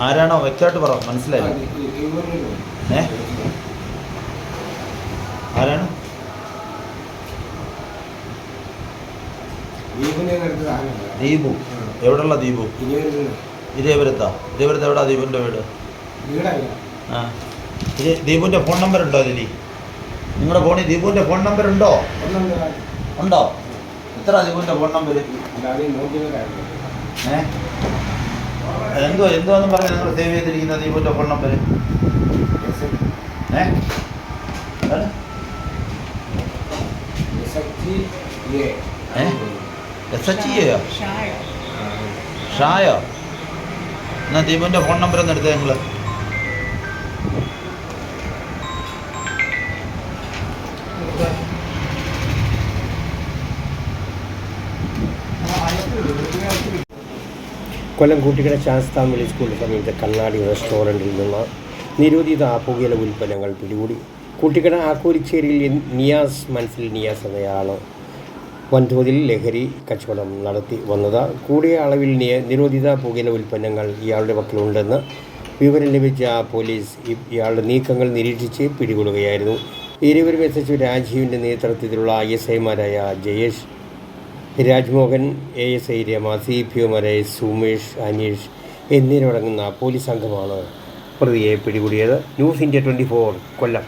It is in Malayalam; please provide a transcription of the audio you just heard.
ആരാണോ? വ്യക്തമായിട്ട് പറ മനസ്സിലായി ഏ? ആരാണ്? ദീപു. എവിടെയുള്ള ദീപു? ഇതേപുരത്താ. ഇതേപുരത്ത് എവിടാ ദീപുവിന്റെ വീട്? ആ. ദീപുവിന്റെ ഫോൺ നമ്പർ ഉണ്ടോ അതിൽ നിങ്ങളുടെ ഫോണിൽ ദീപുവിന്റെ ഫോൺ നമ്പർ ഉണ്ടോ? ഉണ്ടോ? എത്ര അധികൂന്റെ ഫോൺ നമ്പർ ഏ? എന്തോ എന്ന് പറഞ്ഞ് നിങ്ങൾ സേവ് ചെയ്തിരിക്കുന്ന ദീപുവിന്റെ ഫോൺ നമ്പർ ഏ? എന്താണ്? ഏ? എസ് എച്ച് ഇയോ ഷായോ. എന്നാ ദീപുവിന്റെ ഫോൺ നമ്പർ ഒന്ന് എടുത്തേ നിങ്ങൾ കൊല്ലം കൂട്ടിക്കട വിളി സ്കൂളിന് സമീപത്തെ കണ്ണാടി റെസ്റ്റോറന്റിൽ നിന്ന് നിരോധിത ആപ്പുകയിലെ ഉൽപ്പന്നങ്ങൾ പിടികൂടി. കൂട്ടിക്കട ആക്കോലിച്ചേരിയിൽ നിയാസ് മനസ്സിൽ നിയാസ് എന്നയാളാണ് വൻതോതിൽ ലഹരി കച്ചവടം നടത്തി വന്നത്. കൂടിയ അളവിൽ നിരോധിത പുകയില ഉൽപ്പന്നങ്ങൾ ഇയാളുടെ പക്കലുണ്ടെന്ന് വിവരം ലഭിച്ച പോലീസ് ഇയാളുടെ നീക്കങ്ങൾ നിരീക്ഷിച്ച് പിടികൂടുകയായിരുന്നു. ഇരുവരും എസ് എച്ച് രാജീവിന്റെ നേതൃത്വത്തിലുള്ള ഐ എസ് ഐമാരായ Jayesh Rajmohan A S I C P ഒമാരായ Sumesh Aneesh എന്നിവരടങ്ങുന്ന പോലീസ് സംഘമാണ് പ്രതിയെ പിടികൂടിയത്. News India twenty four Kollam.